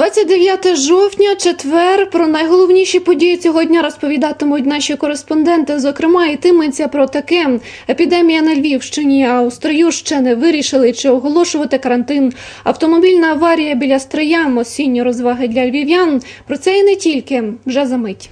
29 жовтня, четвер. Про найголовніші події цього дня розповідатимуть наші кореспонденти. Зокрема, йтиметься про таке: епідемія на Львівщині, а у строю ще не вирішили, чи оголошувати карантин. Автомобільна аварія біля стрия, осінні розваги для львів'ян. Про це і не тільки вже за мить.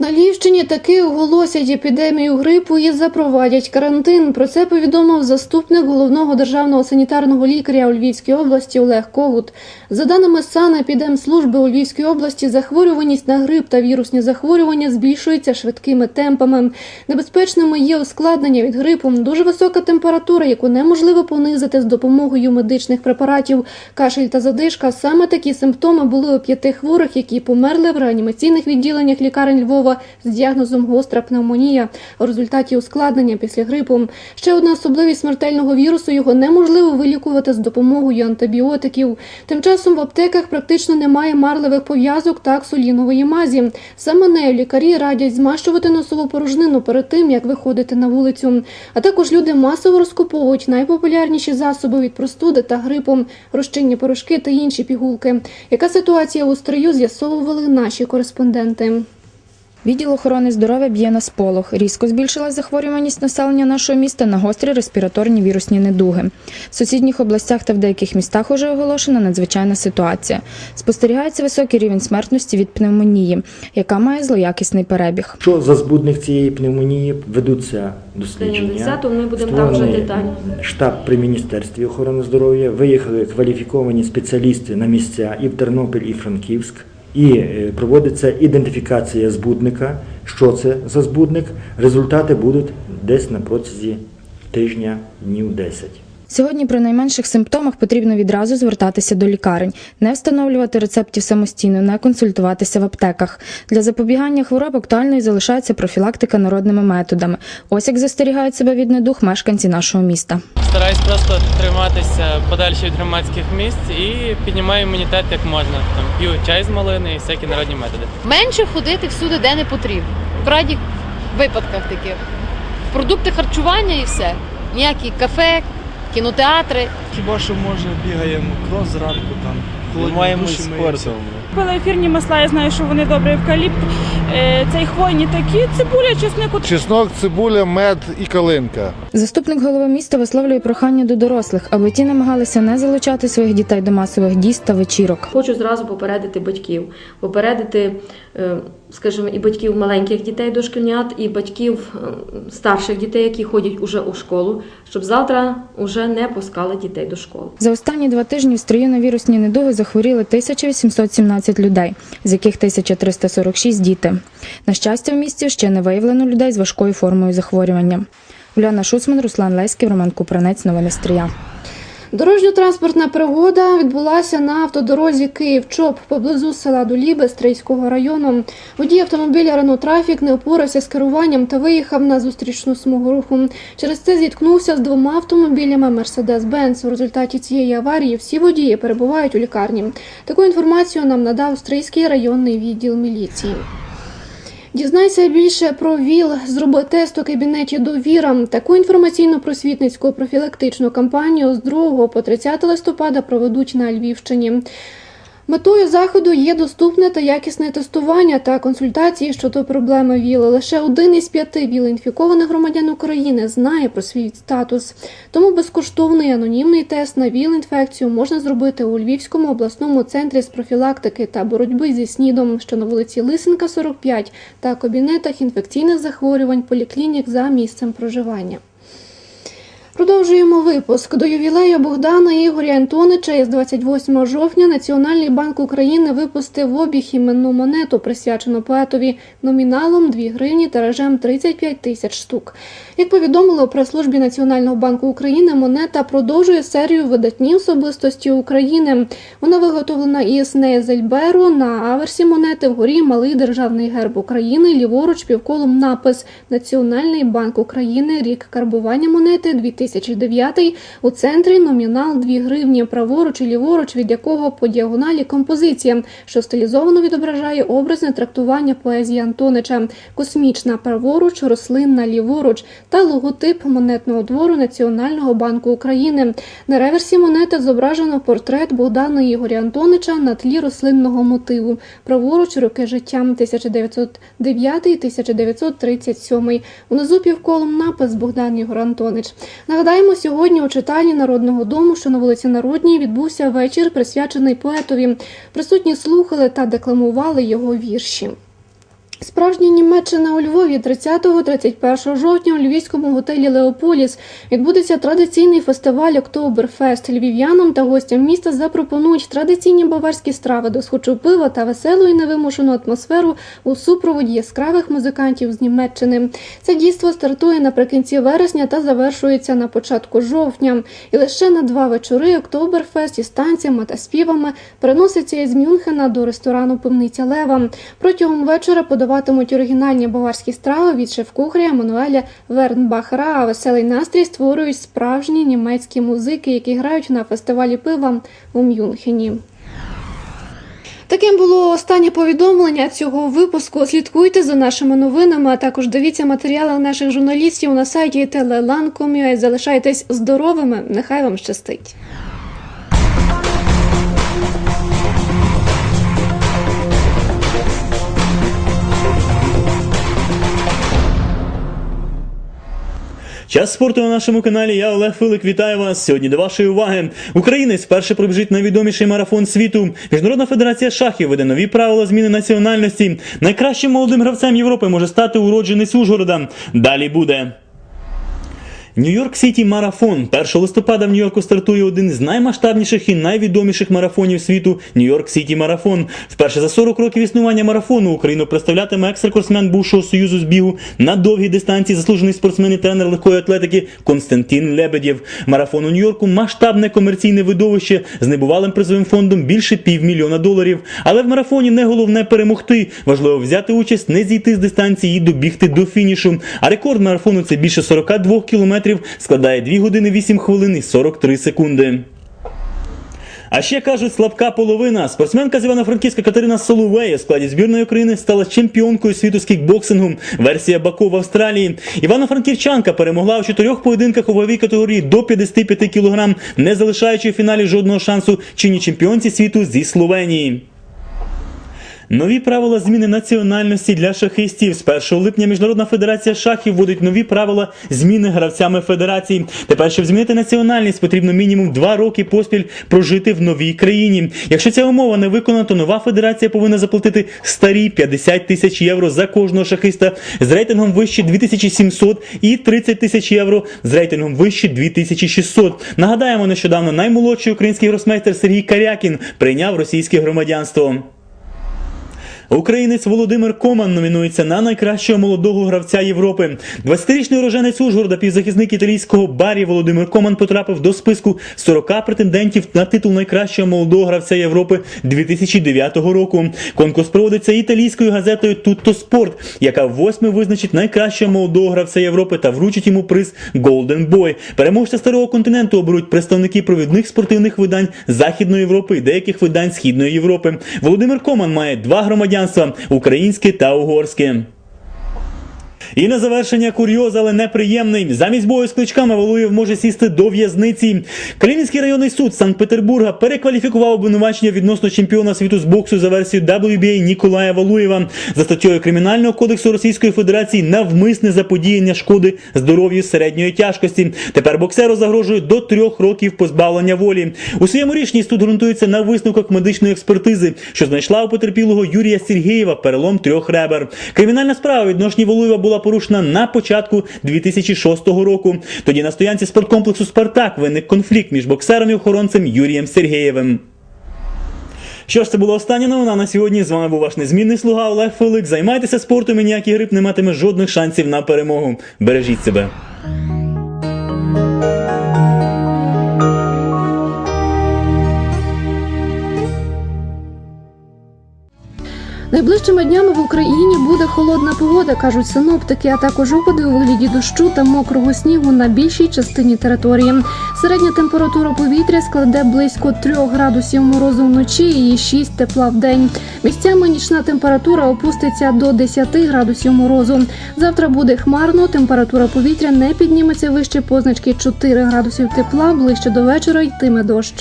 На Львівщині таки оголосять епідемію грипу і запровадять карантин. Про це повідомив заступник головного державного санітарного лікаря у Львівській області Олег Когут. За даними Санепідемслужби у Львівській області, захворюваність на грип та вірусні захворювання збільшується швидкими темпами. Небезпечними є ускладнення від грипу, дуже висока температура, яку неможливо понизити з допомогою медичних препаратів. Кашель та задишка. Саме такі симптоми були у п'яти хворих, які померли в реанімаційних відділеннях лікарень Львова з діагнозом гостра пневмонія у результаті ускладнення після грипу. Ще одна особливість смертельного вірусу його неможливо вилікувати з допомогою антибіотиків. Тим часом в аптеках практично немає марливих пов'язок та ксулінової мазі. Саме нею лікарі радять змащувати носову порожнину перед тим, як виходити на вулицю. А також люди масово розкуповують найпопулярніші засоби від простуди та грипу, розчинні порошки та інші пігулки. Яка ситуація у строю з'ясовували наші кореспонденти. Відділ охорони здоров'я б'є на сполох. Різко збільшилась захворюваність населення нашого міста на гострі респіраторні вірусні недуги. В сусідніх областях та в деяких містах уже оголошена надзвичайна ситуація. Спостерігається високий рівень смертності від пневмонії, яка має злоякісний перебіг. Що за збудник цієї пневмонії ведуться дослідження. ми будемо там вже детально. Штаб при Міністерстві охорони здоров'я виїхали кваліфіковані спеціалісти на місця і в Тернопіль, і Франківськ. І е, проводиться ідентифікація збудника. Що це за збудник? Результати будуть десь на протязі тижня, днів 10. Сьогодні при найменших симптомах потрібно відразу звертатися до лікарень, не встановлювати рецептів самостійно, не консультуватися в аптеках. Для запобігання хвороб актуальною залишається профілактика народними методами. Ось як застерігають себе від недух мешканці нашого міста. Стараюсь просто триматися подальше від громадських місць і піднімаю імунітет як можна. Там п'ю чай з малини і всякі народні методи. менше ходити всюди, де не потрібно. В крайніх випадках таких. Продукти харчування і все. Ніякі кафе, кінотеатри. Хіба що може бігаємо крос зранку там. коли. Займаємось спортом. Купила ефірні масла, я знаю, що вони добре евкаліпт. Е, Цей хвойні такі, цибуля, чесник. Чеснок, цибуля, мед і калинка. Заступник голови міста висловлює прохання до дорослих, аби ті намагалися не залучати своїх дітей до масових дійств та вечірок. Хочу зразу попередити батьків, попередити, е, скажімо, і батьків маленьких дітей дошкільнят, і батьків е, старших дітей, які ходять уже у школу, щоб завтра уже не пускали дітей до школи. За останні два тижні в строю на вірусні недуги захворіли 1817 людей, з яких 1346 – діти. На щастя, в місті ще не виявлено людей з важкою формою захворювання. Уляна Шуцман, Руслан Леськів, Роман Купранець. Новини Стрия. Дорожньо-транспортна пригода відбулася на автодорозі Київ-Чоп поблизу села Доліби Стрийського району. Водій автомобіля Рено Трафік не опорався з керуванням та виїхав на зустрічну смугу руху. Через це зіткнувся з двома автомобілями Мерседес-Бенц. У результаті цієї аварії всі водії перебувають у лікарні. Таку інформацію нам надав Стрийський районний відділ міліції. Дізнайся більше про ВІЛ, зроби тест у кабінеті довіра. Таку інформаційно-просвітницьку профілактичну кампанію з 2 по 30 листопада проведуть на Львівщині. Метою заходу є доступне та якісне тестування та консультації щодо проблеми ВІЛ. Лише один із п'яти ВІЛ-інфікованих громадян України знає про свій статус. Тому безкоштовний анонімний тест на ВІЛ-інфекцію можна зробити у Львівському обласному центрі з профілактики та боротьби зі СНІДом, що на вулиці Лисенка, 45, та кабінетах інфекційних захворювань поліклінік за місцем проживання. Продовжуємо випуск. До ювілею Богдана Ігоря Антонича із 28 жовтня Національний банк України випустив в обіг іменну монету, присвячену поетові номіналом 2 гривні тиражем 35 тисяч штук. Як повідомили у прес-службі Національного банку України, монета продовжує серію видатні особистості України. Вона виготовлена із Нейзельберу на аверсі монети вгорі малий державний герб України, ліворуч півколом напис Національний банк України, рік карбування монети 2000 2009 у центрі номінал 2 гривні, праворуч і ліворуч, від якого по діагоналі композиція, що стилізовано відображає образне трактування поезії Антонича, космічна праворуч, рослинна ліворуч та логотип монетного двору Національного банку України. На реверсі монети зображено портрет Богдана Ігоря Антонича на тлі рослинного мотиву. Праворуч роки життя 1909-1937. Унизу півколом напис Богдан Ігор Антонич. Нагадаємо, сьогодні у читальні Народного дому, що на вулиці Народній, відбувся вечір, присвячений поетові. Присутні слухали та декламували його вірші. Справжня Німеччина у Львові 30-31 жовтня у львівському готелі Леополіс відбудеться традиційний фестиваль Октоберфест. Львів'янам та гостям міста запропонують традиційні баварські страви, досхочу пива та веселу і невимушену атмосферу у супроводі яскравих музикантів з Німеччини. Це дійство стартує наприкінці вересня та завершується на початку жовтня. І лише на два вечори Октоберфест із танцями та співами переноситься із Мюнхена до ресторану Пивниця Лева. Протягом вечора подаватимуть оригінальні баварські страви від шеф-кухаря Еммануеля Вернбахера, а веселий настрій створюють справжні німецькі музики, які грають на фестивалі пива у Мюнхені. Таким було останнє повідомлення цього випуску. Слідкуйте за нашими новинами, а також дивіться матеріали наших журналістів на сайті telelan.com.ua. Залишайтесь здоровими. Нехай вам щастить. Час спорту на нашому каналі. Я Олег Филик. Вітаю вас. Сьогодні до вашої уваги. Українець вперше пробіжить найвідоміший марафон світу. Міжнародна федерація шахів веде нові правила зміни національності. Найкращим молодим гравцем Європи може стати уродженець Ужгорода. Далі буде. Нью-Йорк Сіті марафон. 1 листопада в Нью-Йорку стартує один з наймасштабніших і найвідоміших марафонів світу Нью-Йорк Сіті марафон. Вперше за 40 років існування марафону Україну представлятиме екс-рекордсмен бувшого союзу з бігу на довгій дистанції заслужений спортсмен і тренер легкої атлетики Константин Лебедєв. Марафон у Нью-Йорку масштабне комерційне видовище з небувалим призовим фондом більше півмільйона доларів. Але в марафоні не головне перемогти. Важливо взяти участь, не зійти з дистанції і добігти до фінішу. А рекорд марафону це більше 42 кілометрів складає 2 години 8 хвилин і 43 секунди. А ще кажуть, слабка половина. Спортсменка з Івано-Франківська Катерина Соловея в складі збірної України стала чемпіонкою світу з кікбоксингу. Версія Баку в Австралії. Івано-Франківчанка перемогла у чотирьох поєдинках у ваговій категорії до 55 кг, не залишаючи в фіналі жодного шансу чинній чемпіонці світу зі Словенії. Нові правила зміни національності для шахистів. З 1 липня Міжнародна федерація шахів вводить нові правила зміни гравцями федерації. Тепер, щоб змінити національність, потрібно мінімум 2 роки поспіль прожити в новій країні. Якщо ця умова не виконана, то нова федерація повинна заплатити старі 50 тисяч євро за кожного шахиста з рейтингом вище 2700 і 30 тисяч євро з рейтингом вище 2600. Нагадаємо, нещодавно наймолодший український гросмейстер Сергій Карякін прийняв російське громадянство. Українець Володимир Коман номінується на найкращого молодого гравця Європи. 20-річний уроженець Ужгорода, півзахисник італійського барі Володимир Коман потрапив до списку 40 претендентів на титул найкращого молодого гравця Європи 2009 року. Конкурс проводиться італійською газетою Tutto Sport, яка восьми визначить найкращого молодого гравця Європи та вручить йому приз Golden Boy. Переможця старого континенту оберуть представники провідних спортивних видань Західної Європи і деяких видань Східної Європи. Володимир Коман має два громадянства українське та угорське. І на завершення курйоз, але неприємний. Замість бою з кличками Валуєв може сісти до в'язниці. Калінінський районний суд Санкт-Петербурга перекваліфікував обвинувачення відносно чемпіона світу з боксу за версією WBA Ніколая Валуєва за статтєю Кримінального кодексу Російської Федерації навмисне заподіяння шкоди здоров'ю середньої тяжкості. Тепер боксеру загрожує до трьох років позбавлення волі. У своєму рішенні суд ґрунтується на висновках медичної експертизи, що знайшла у потерпілого Юрія Сергєєва перелом трьох ребер. Кримінальна справа відношенні Валуєва була порушена на початку 2006 року. Тоді на стоянці спорткомплексу Спартак виник конфлікт між боксером і охоронцем Юрієм Сергеєвим. Що ж, це була остання новина на сьогодні. З вами був ваш незмінний слуга Олег Филик. Займайтеся спортом і ніякий грип не матиме жодних шансів на перемогу. Бережіть себе. Найближчими днями в Україні буде холодна погода, кажуть синоптики, а також опади у вигляді дощу та мокрого снігу на більшій частині території. Середня температура повітря складе близько 3 градусів морозу вночі і 6 тепла в день. Місцями нічна температура опуститься до 10 градусів морозу. Завтра буде хмарно, температура повітря не підніметься вище позначки 4 градусів тепла, ближче до вечора йтиме дощ.